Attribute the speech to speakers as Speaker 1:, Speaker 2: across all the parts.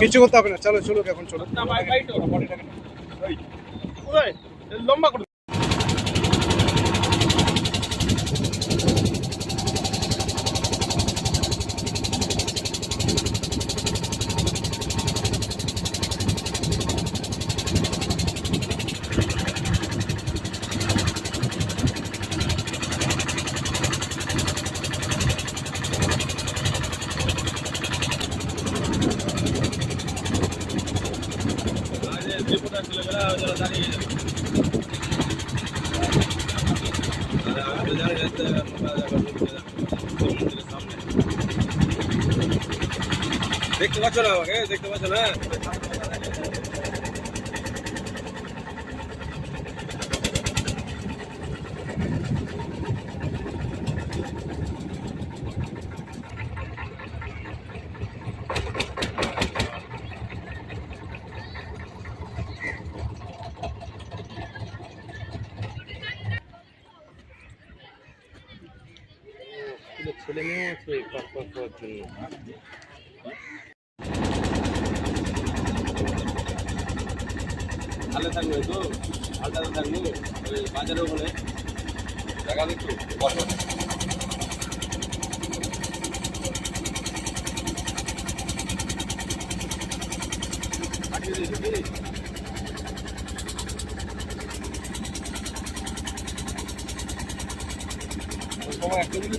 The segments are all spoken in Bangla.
Speaker 1: কিছু করতে হবে না চলো চলো এখন চলো
Speaker 2: লম্বা করে
Speaker 3: দেখতে পাচ্ছ না আমাকে? দেখতে পাচ্ছ না? ছেলে মেয়ে আছে, কাজ করার জন্য। ভালো থাকবে তো? ভালো থাকবে? ওই বাজারে ওখানে দেখা দেখতো বসো। সময় একটা দিলে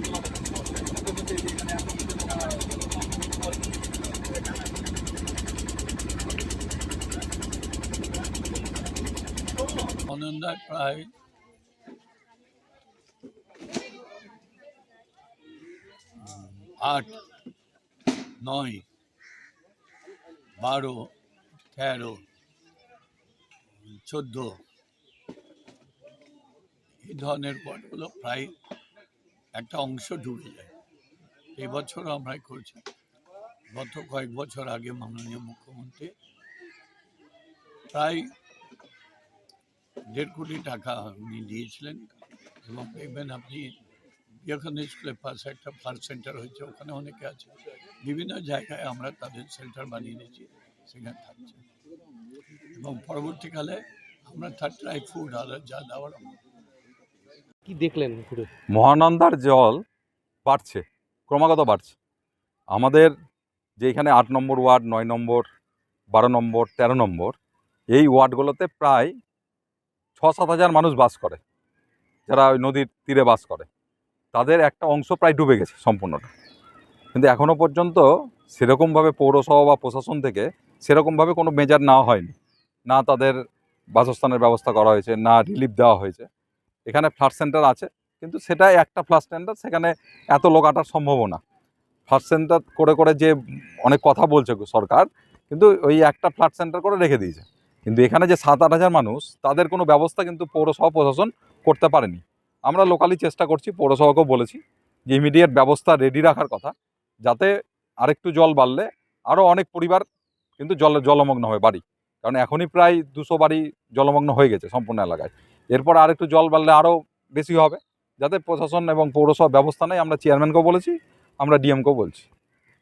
Speaker 3: কমে
Speaker 4: প্রায় আট, নয়, বারো, তেরো, চোদ্দ। এই ধরনের পটগুলো প্রায় একটা অংশ ডুবে যায়। এবছরও আমরা করছি। গত কয়েক বছর আগে মাননীয় মুখ্যমন্ত্রী প্রায় দেড় কোটি টাকা উনি দিয়েছিলেন এবং দেখবেন আপনি যখন স্কুলের পাশে একটা ফার্স্ট সেন্টার হয়েছে ওখানে অনেকে আছে। বিভিন্ন জায়গায় আমরা তাদের সেন্টার বানিয়ে দিয়েছি সেখানে থাকছে। এবং পরবর্তীকালে আমরা তার ড্রাই ফুড আর যা দেওয়ার
Speaker 2: কি দেখলেন ঘুরে?
Speaker 5: মহানন্দার জল বাড়ছে ক্রমাগত বাড়ছে। আমাদের যে এখানে আট নম্বর ওয়ার্ড নয় নম্বর বারো নম্বর তেরো নম্বর এই ওয়ার্ডগুলোতে প্রায় ছ সাত হাজার মানুষ বাস করে, যারা ওই নদীর তীরে বাস করে। তাদের একটা অংশ প্রায় ডুবে গেছে সম্পূর্ণটা। কিন্তু এখনও পর্যন্ত সেরকমভাবে পৌরসভা বা প্রশাসন থেকে সেরকমভাবে কোনো মেজার নেওয়া হয়নি। না তাদের বাসস্থানের ব্যবস্থা করা হয়েছে, না রিলিফ দেওয়া হয়েছে। এখানে ফ্লাড সেন্টার আছে, কিন্তু সেটাই একটা ফ্লাড সেন্টার সেখানে এত লোক আটার সম্ভব না। ফ্লাড সেন্টার করে করে যে অনেক কথা বলছে সরকার, কিন্তু ওই একটা ফ্লাড সেন্টার করে রেখে দিয়েছে। কিন্তু এখানে যে সাত আট হাজার মানুষ, তাদের কোনো ব্যবস্থা কিন্তু পৌরসভা প্রশাসন করতে পারেনি। আমরা লোকালি চেষ্টা করছি, পৌরসভাকেও বলেছি যে ইমিডিয়েট ব্যবস্থা রেডি রাখার কথা, যাতে আরেকটু জল বাড়লে আরও অনেক পরিবার কিন্তু জল, জলমগ্ন হবে বাড়ি। কারণ এখনই প্রায় দুশো বাড়ি জলমগ্ন হয়ে গেছে সম্পূর্ণ এলাকায়। এরপর আরেকটু জল বাড়লে আরও বেশি হবে, যাতে প্রশাসন এবং পৌরসভা ব্যবস্থা নেয় আমরা চেয়ারম্যানকেও বলেছি, আমরা ডিএমকেও বলছি।